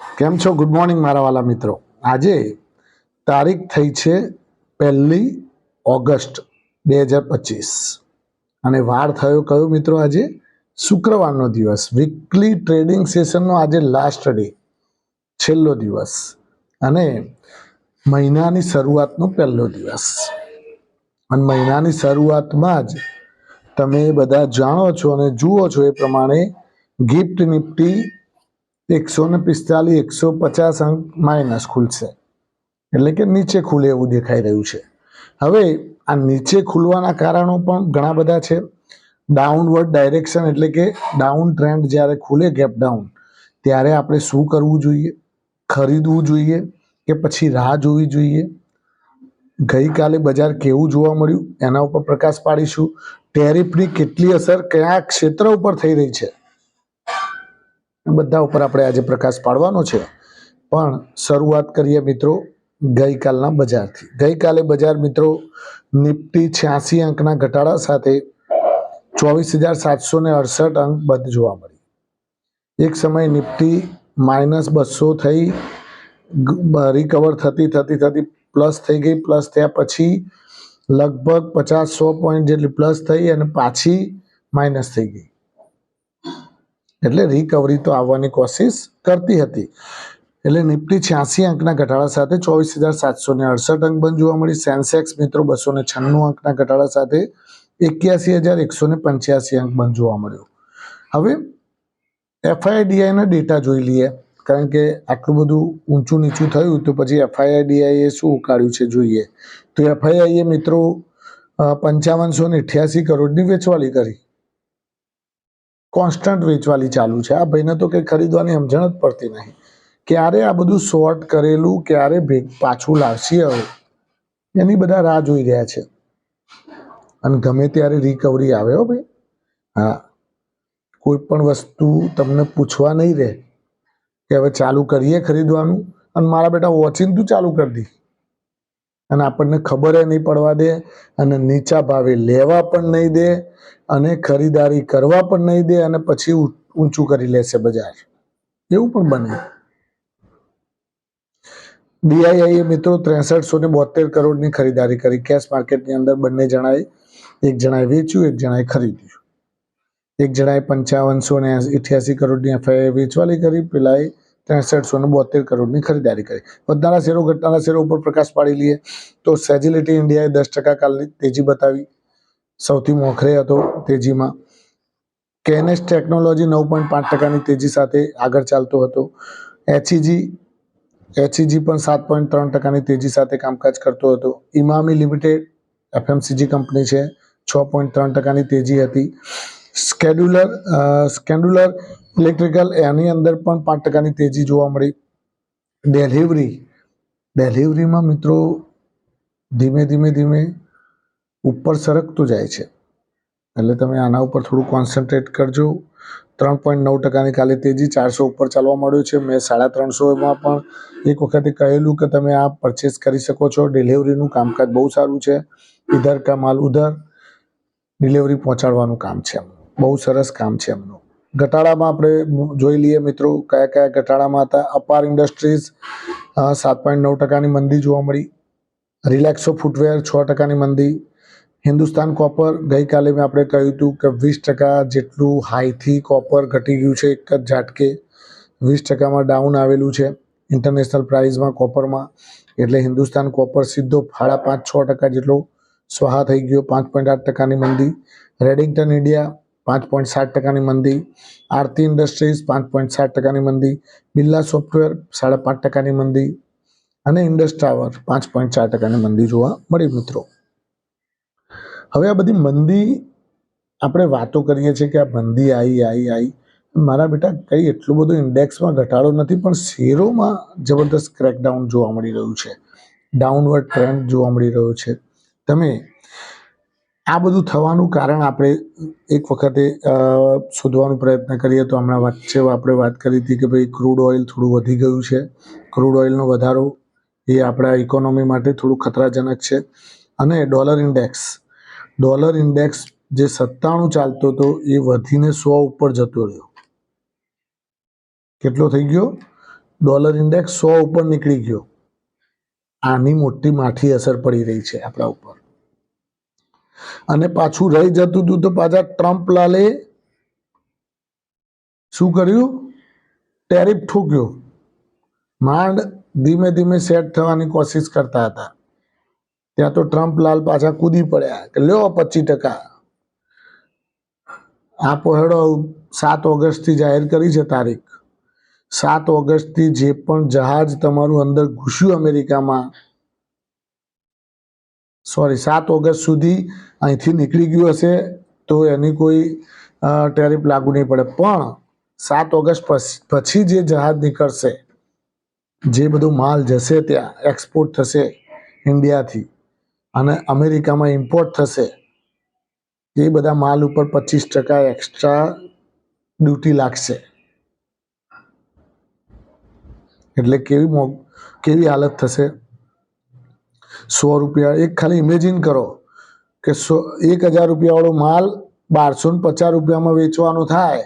કેમ છો? Good morning મારા વાલા મિત્રો. આજે તારીખ થઈ છે પહેલી ઓગસ્ટ બે હજાર પચીસ. અને વાર થયો કયો મિત્રો આજે? શુક્રવારનો દિવસ. વીકલી ટ્રેડિંગ સેશનનો આજે લાસ્ટ ડે છેલ્લો દિવસ. અને મહિનાની શરૂઆતનો પહેલો દિવસ. અને મહિનાની શરૂઆતમાં જ તમે બધા જાણો છો અને જુઓ છો એ પ્રમાણે ગિફ્ટ નિફ્ટી એકસો ને પિસ્તાલીસ, એકસો પચાસ અંક માઇનસ ખુલશે. એટલે કે નીચે ખુલે એવું દેખાઈ રહ્યું છે. હવે આ નીચે ખુલવાના કારણો પણ ઘણા બધા છે. ડાઉનવર્ડ ડાયરેક્શન એટલે કે ડાઉન ટ્રેન્ડ જ્યારે ખુલે ગેપ ડાઉન ત્યારે આપણે શું કરવું જોઈએ? ખરીદવું જોઈએ કે પછી રાહ જોવી જોઈએ? ગઈકાલે બજાર કેવું જોવા મળ્યું? એના ઉપર પ્રકાશ પાડીશું. ટેરિફની કેટલી અસર કયા ક્ષેત્ર ઉપર થઈ રહી છે? બધા ઉપર આપણે આજે પ્રકાશ પાડવાનો છે. પણ શરૂઆત કરીએ મિત્રો ગઈકાલના બજારથી. ગઈકાલે બજાર મિત્રો નિફ્ટી છ્યાસી અંકના ઘટાડા સાથે ચોવીસ હજાર સાતસો અડસઠ અંક બંધ જોવા મળી એક સમય નિફ્ટી માઇનસ બસો થઈ રિકવર થતી થતી થતી પ્લસ થઈ ગઈ. પ્લસ થયા પછી લગભગ પચાસ સો પોઈન્ટ જેટલી પ્લસ થઈ અને પાછી માઇનસ થઈ ગઈ. એટલે રિકવરી તો આવવાની કોશિશ કરતી હતી. એટલે નિફ્ટી છ્યાસી અંકના ઘટાડા સાથે ચોવીસ હજાર સાતસો ને અડસઠ અંક બંધ જોવા મળી. સેન્સેક્સ મિત્રો બસો ને છન્નું અંકના ઘટાડા સાથે એક્યાસી હજાર એકસો ને પંચ્યાસી અંક બંધ જોવા મળ્યો. હવે એફઆઈડીઆઈના ડેટા જોઈ લઈએ. કારણ કે આટલું બધું ઊંચું નીચું થયું તો પછી એફઆઈઆઈડીઆઈએ શું ઉકાળ્યું છે જોઈએ. તો એફઆઈઆઈએ મિત્રો પંચાવનસો ને અઠ્યાસી કરોડની વેચવાલી કરી. કોન્સ્ટન્ટ વેચવાલી ચાલુ છે. આ ભાઈને તો કંઈ ખરીદવાની સમજણ જ પડતી નહીં. ક્યારે આ બધું શોર્ટ કરેલું, ક્યારે ભેગ પાછું લાવશે હવે? એની બધા રાહ જોઈ રહ્યા છે. અને ગમે ત્યારે રિકવરી આવે હો ભાઈ. હા. કોઈ પણ વસ્તુ તમને પૂછવા નહીં રહે કે હવે ચાલુ કરીએ ખરીદવાનું? અને મારા બેટા વોચિંગ તું ચાલુ કરી દી. અને આપણને ખબર નહીં પડવા દે અને નીચા ભાવે લેવા પણ નહીં દે અને ખરીદારી કરવા પણ નહીં દે અને પછી ઊંચું કરી લેશે બજાર. એવું પણ બને. ડીઆઈઆઈએ મિત્રો ત્રેસઠસો ને બોતેર કરોડની ખરીદારી કરી. કેશ માર્કેટની અંદર બંને જણાએ, એક જણાએ વેચ્યું, એક જણાએ ખરીદ્યું. એક જણાએ પંચાવનસો ને અઠ્યાસી કરોડની એફઆઈ વેચવાલી કરી. પેલાએ ત્રેસઠસો ને બોતેર કરોડની ખરીદારી કરી. વધનારા શેરો, ઘટનારા શેરો ઉપર પ્રકાશ પાડી લઈએ તો સેજિલિટી ઇન્ડિયાએ દસ ટકા કાલની તેજી બતાવી. સૌથી મોખરે હતો તેજીમાં. કેનેસ ટેકનોલોજી નવ પોઈન્ટ પાંચ ટકાની તેજી સાથે આગળ ચાલતો હતો. એચઈજી એચઈજી પણ સાત પોઈન્ટ ત્રણ ટકાની તેજી સાથે કામકાજ કરતો હતો. ઇમામી લિમિટેડ એફએમસીજી કંપની છે, છ પોઈન્ટ ત્રણ ટકાની તેજી હતી. સ્કેડ્યુલર સ્કેડ્યુલર ઇલેક્ટ્રિકલ એની અંદર પણ પાંચ ટકાની તેજી જોવા મળી. ડેલિવરી ડેલિવરીમાં મિત્રો ધીમે ધીમે ધીમે ઉપર સરકતું જાય છે. એટલે તમે આના ઉપર થોડું કોન્સન્ટ્રેટ કરજો. ત્રણ પોઈન્ટ નવ ટકાની કાલે તેજી ચારસો ઉપર ચાલવા મળ્યું છે. મેં સાડા ત્રણસોમાં પણ એક વખતે કહેલું કે તમે આ પરચેસ કરી શકો છો. ડિલિવરીનું કામકાજ બહુ સારું છે. ઇધર કા માલ ઉધર. ડિલિવરી પહોંચાડવાનું કામ છે બહુ સરસ કામ છે એમનું. ઘટાડામાં આપણે જોઈ લઈએ મિત્રો કયા કયા ઘટાડામાં હતા. અપાર ઇન્ડસ્ટ્રીઝ સાત પોઈન્ટ નવ ટકાની મંદી જોવા મળી. રિલેક્સો ફૂટવેર છ ટકાની મંદી. હિન્દુસ્તાન કોપર, ગઈકાલે મેં આપણે કહ્યું હતું કે વીસ ટકા જેટલું હાઈથી કોપર ઘટી ગયું છે એક જ ઝાટકે. વીસ ટકામાં ડાઉન આવેલું છે ઇન્ટરનેશનલ પ્રાઇઝમાં કોપરમાં. એટલે હિન્દુસ્તાન કોપર સીધો ફાળા પાંચ છ ટકા જેટલો સ્વાહા થઈ ગયો, પાંચ પોઈન્ટ આઠ ટકાની મંદી. રેડિંગ્ટન ઇન્ડિયા પાંચ પોઈન્ટ સાત ટકાની મંદી, આરતી ઇન્ડસ્ટ્રીઝ પાંચ પોઈન્ટ સાત ટકાની મંદી, બિરલા સોફ્ટવેર સાડા પાંચ ટકાની મંદી અને ઇન્ડસ ટાવર પાંચ પોઈન્ટ ચાર ટકાની મંદી જોવા મળી મિત્રો. હવે આ બધી મંદી આપણે વાતો કરીએ છીએ કે આ મંદી આવી આવી આવી મારા બેટા કંઈ એટલું બધું ઇન્ડેક્સમાં ઘટાડો નથી, પણ શેરોમાં જબરદસ્ત ક્રેકડાઉન જોવા મળી રહ્યું છે. ડાઉનવર્ડ ટ્રેન્ડ જોવા મળી રહ્યો છે. તમે આ બધું થવાનું કારણ આપણે એક વખતે શોધવાનો પ્રયત્ન કરીએ તો હમણાં વચ્ચે આપણે વાત કરી હતી કે ભાઈ ક્રૂડ ઓઇલ થોડું વધી ગયું છે. ક્રૂડ ઓઇલનો વધારો એ આપણા ઇકોનોમી માટે થોડું ખતરાજનક છે. અને ડોલર ઇન્ડેક્સ ડોલર ઇન્ડેક્સ જે સત્તાણું ચાલતો હતો એ વધીને સો ઉપર જતો રહ્યો. કેટલો થઈ ગયો? ડોલર ઇન્ડેક્સ સો ઉપર નીકળી ગયો. આની મોટી માઠી અસર પડી રહી છે આપણા ઉપર. અને પાછું રહી જતું હતું તો પાછા ટ્રમ્પ લાલે. શું કર્યું? ટેરિફ ઠૂક્યો. માંડ ધીમે ધીમે સેટ થવાની કોશિશ કરતા હતા. ત્યાં તો ટ્રમ્પ લાલ પાછા કૂદી પડ્યા કે લ્યો પચીસ ટકા. આ પહોળો સાત ઓગસ્ટથી જાહેર કરી છે તારીખ. સાત ઓગસ્ટથી જે પણ જહાજ તમારું અંદર ઘૂસ્યું અમેરિકામાં સોરી, સાત ઓગસ્ટ સુધી અહીંથી નીકળી ગયું હશે તો એની કોઈ ટેરિફ લાગુ નહીં પડે. પણ સાત ઓગસ્ટ પછ- જે જહાજ નીકળશે, જે બધું માલ જશે ત્યાં, એક્સપોર્ટ થશે ઇન્ડિયાથી અને અમેરિકામાં ઇમ્પોર્ટ થશે, એ બધા માલ ઉપર પચીસ ટકા એક્સ્ટ્રા ડ્યુટી લાગશે. એટલે કેવી કેવી હાલત થશે? સો રૂપિયા. એક ખાલી ઇમેજિન કરો કે સો, એક હજાર રૂપિયાવાળો માલ બારસો ને પચાસ રૂપિયામાં વેચવાનો થાય.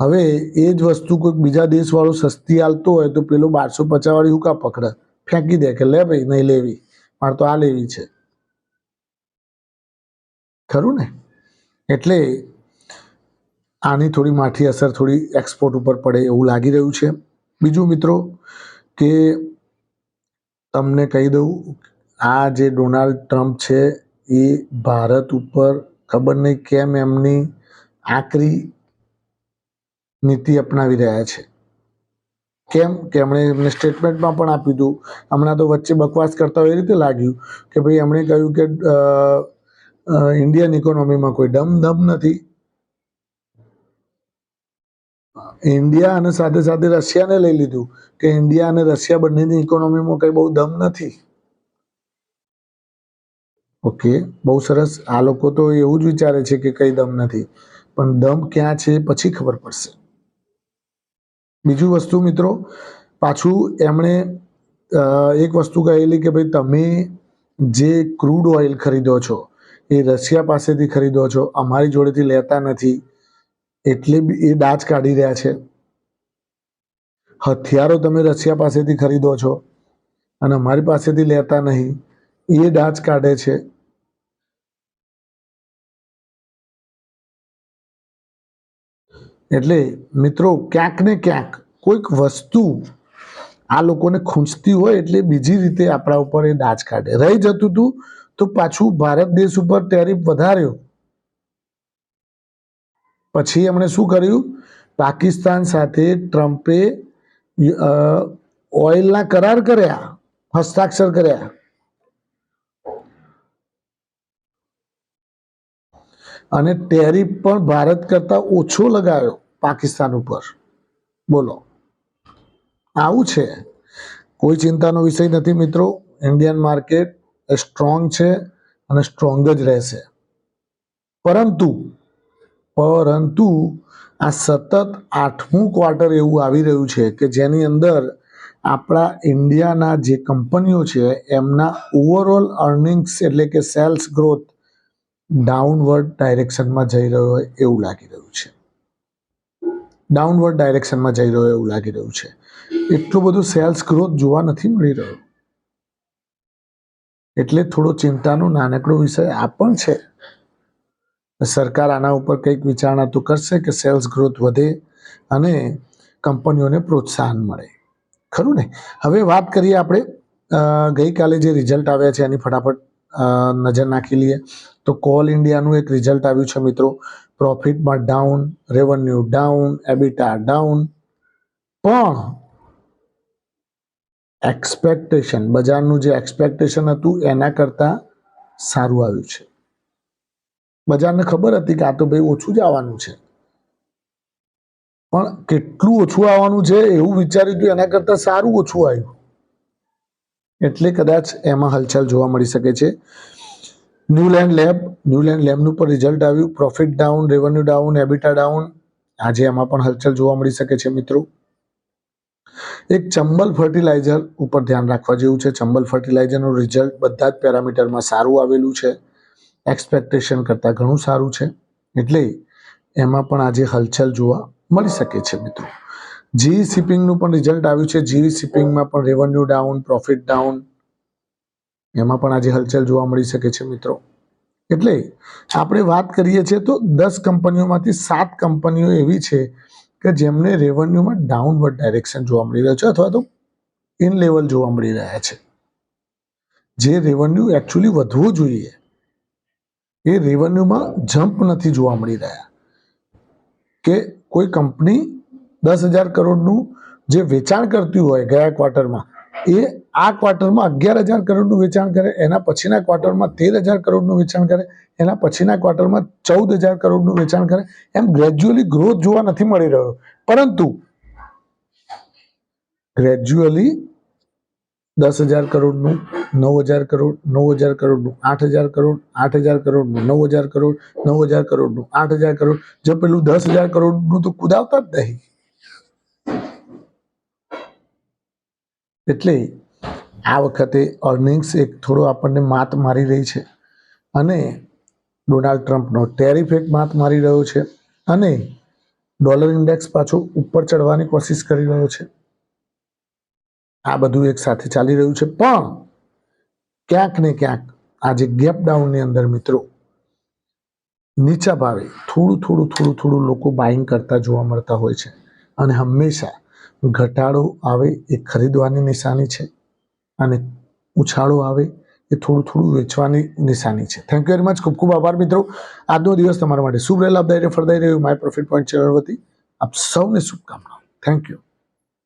હવે એ જ વસ્તુ કોઈક બીજા દેશવાળો સસ્તી હાલતો હોય તો પેલો બારસો પચાસ વાળી હું પકડે? ફેંકી દે કે લે ભાઈ, નહીં લેવી. મારે તો આ લેવી છે. ખરું ને? એટલે આની થોડી માઠી અસર થોડી એક્સપોર્ટ ઉપર પડે એવું લાગી રહ્યું છે. બીજું મિત્રો કે તમને કહી દઉં, આ જે ડોનાલ્ડ ટ્રમ્પ છે, એ ભારત ઉપર ખબર નહીં કેમ એમની આકરી નીતિ અપનાવી રહ્યા છે. કેમ? કે એમણે એમને સ્ટેટમેન્ટમાં પણ આપ્યું હતું. હમણાં તો વચ્ચે બકવાસ કરતા હોય એ રીતે લાગ્યું કે ભાઈ એમણે કહ્યું કે ઇન્ડિયન ઇકોનોમીમાં કોઈ દમ ધમ નથી. ઇન્ડિયા અને સાથે સાથે રશિયાને લઈ લીધું કે ઇન્ડિયા અને રશિયા બંનેની ઇકોનોમીમાં કંઈ બહુ દમ નથી. ઓકે, બહુ સરસ. આ લોકો તો એવું જ વિચારે છે કે કંઈ દમ નથી. પણ દમ ક્યાં છે પછી ખબર પડશે. બીજું વસ્તુ મિત્રો, પાછું એમણે એક વસ્તુ કહેલી કે ભાઈ તમે જે ક્રૂડ ઓઇલ ખરીદો છો, એ રશિયા પાસેથી ખરીદો છો, અમારી જોડેથી લેતા નથી. એટલે એ દાજ કાઢી રહ્યા છે. હથિયારો તમે રશિયા પાસેથી ખરીદો છો અને અમારી પાસેથી લેતા નહીં, એ દાજ કાઢે છે. એટલે મિત્રો, ક્યાંક ને ક્યાંક કોઈક વસ્તુ આ લોકોને ખૂંચતી હોય એટલે બીજી રીતે આપણા ઉપર એ દાજ કાઢે. રહી જતું હતું તો પાછું ભારત દેશ ઉપર ટેરિફ વધાર્યો. પછી એમણે શું કર્યું? પાકિસ્તાન સાથે ટ્રમ્પે ઓઇલના કરાર કર્યા, હસ્તાક્ષર કર્યા. અને ટેરિફ પણ ભારત કરતા ઓછો લગાવ્યો પાકિસ્તાન ઉપર. બોલો. આવું છે. કોઈ ચિંતાનો વિષય નથી મિત્રો. ઇન્ડિયન માર્કેટ એ સ્ટ્રોંગ છે અને સ્ટ્રોંગ જ રહેશે. પરંતુ પરંતુ આ સતત આઠમું ક્વાર્ટર એવું આવી રહ્યું છે કે જેની અંદર આપણા ઇન્ડિયાના જે કંપનીઓ છે, એમના ઓવરઓલ અર્નિંગ્સ એટલે કે સેલ્સ ગ્રોથ ડાઉનવર્ડ ડાયરેક્શનમાં જઈ રહ્યો હોય એવું લાગી રહ્યું છે. ડાઉનવર્ડ ડાયરેક્શનમાં જઈ રહ્યો એવું લાગી રહ્યું છે. એટલું બધું સેલ્સ ગ્રોથ જોવા નથી મળી રહ્યો. એટલે થોડો ચિંતાનો નાનકડો વિષય આ પણ છે સરકાર આના ઉપર કંઈક વિચારણા તો કરશે કે સેલ્સ ગ્રોથ વધે અને કંપનીઓને પ્રોત્સાહન મળે. ખરું ને? હવે વાત કરીએ આપણે ગઈકાલે જે રિઝલ્ટ આવ્યા છે એની ફટાફટ નજર નાખી લઈએ. તો કોલ ઇન્ડિયાનું એક રિઝલ્ટ આવ્યું છે મિત્રો. પ્રોફિટમાં down, revenue down, EBITDA down. પણ એક્સપેક્ટેશન, બજારનું જે એક્સપેક્ટેશન હતું એના કરતાં સારું આવ્યું છે. બજારને ખબર હતી કે આ તો ભાઈ ઓછું જ આવવાનું છે. પણ કેટલું ઓછું આવવાનું છે એવું વિચાર્યું હતું, એના કરતાં સારું ઓછું આવ્યું. એટલે કદાચ એમાં હલચલ જોવા મળી શકે છે. ન્યુલેન્ડ લેબ, ન્યુલેન્ડ લેબનું પણ રિઝલ્ટ આવ્યું. Profit down revenue down EBITDA down આજે એમાં પણ હલચલ જોવા મળી શકે છે મિત્રો. એક ચંબલ ફર્ટિલાઇઝર ઉપર ધ્યાન રાખવા જેવું છે. ચંબલ ફર્ટિલાઇઝરનું રિઝલ્ટ બધા જ પેરામીટરમાં સારું આવેલું છે. એક્સપેક્ટેશન કરતાં ઘણું સારું છે. એટલે એમાં પણ આજે હલચલ જોવા મળી શકે છે, મિત્રો. જીઈ શિપિંગનું પણ રિઝલ્ટ આવ્યું છે. જીઈ શિપિંગમાં પણ રેવન્યુ ડાઉન પ્રોફિટ ડાઉન એમાં પણ આજે હલચલ જોવા મળી શકે છે, મિત્રો. એટલે આપણે વાત કરીએ છીએ તો દસ કંપનીઓમાંથી સાત કંપનીઓ એવી છે કે જેમને રેવન્યુમાં ડાઉનવર્ડ ડાયરેક્શન જોવા મળી રહ્યું છે અથવા તો ઇન લેવલ જોવા મળી રહ્યા છે. જે રેવન્યુ એકચ્યુઅલી વધવું જોઈએ. એ રેવન્યુમાં જમ્પ નથી જોવા મળી રહ્યા. કે કોઈ કંપની દસ હજાર કરોડનું જે વેચાણ કરતી હોય ગયા ક્વાર્ટરમાં એ આ ક્વાર્ટરમાં અગિયાર હજાર કરોડનું વેચાણ કરે, એના પછીના ક્વાર્ટરમાં તેર હજાર કરોડનું વેચાણ કરે, એના પછીના ક્વાર્ટરમાં ચૌદ હજાર કરોડનું વેચાણ કરે, એમ ગ્રેજ્યુઅલી ગ્રોથ જોવા નથી મળી રહ્યો. પરંતુ ગ્રેજ્યુઅલી દસ હજાર કરોડનું, નવ હજાર કરોડ, નવ હજાર કરોડનું, આઠ હજાર કરોડ, આઠ હજાર કરોડનું, નવ હજાર કરોડ, નવ હજાર કરોડનું, આઠ હજાર કરોડ. જો પેલું દસ હજાર કરોડનું તો કુદાવતા જ નહીં. એટલે આ વખતે અર્નિંગ્સ એક થોડો આપણને માત મારી રહી છે. અને ડોનાલ્ડ ટ્રમ્પનો ટેરિફ એક માત મારી રહ્યો છે. અને ડોલર ઇન્ડેક્સ પાછો ઉપર ચડવાની કોશિશ કરી રહ્યો છે. આ બધું એક સાથે ચાલી રહ્યું છે. પણ ક્યાંક ને ક્યાંક આજે ગેપ ડાઉનની અંદર મિત્રો, નીચા ભાવે થોડું થોડું થોડું થોડું લોકો બાઇંગ કરતા જોવા મળતા હોય છે. અને હંમેશા ઘટાડો આવે એ ખરીદવાની નિશાની છે અને ઉછાળો આવે એ થોડું થોડું વેચવાની નિશાની છે. થેન્ક યુ વેરી મચ ખૂબ ખૂબ આભાર મિત્રો. આજનો દિવસ તમારા માટે શુભ રહે લાભદાયી ફળદાયી રહ્યો. માય પ્રોફિટ પોઈન્ટ ચેનલ વતી આપ સૌને શુભકામનાઓ. Thank you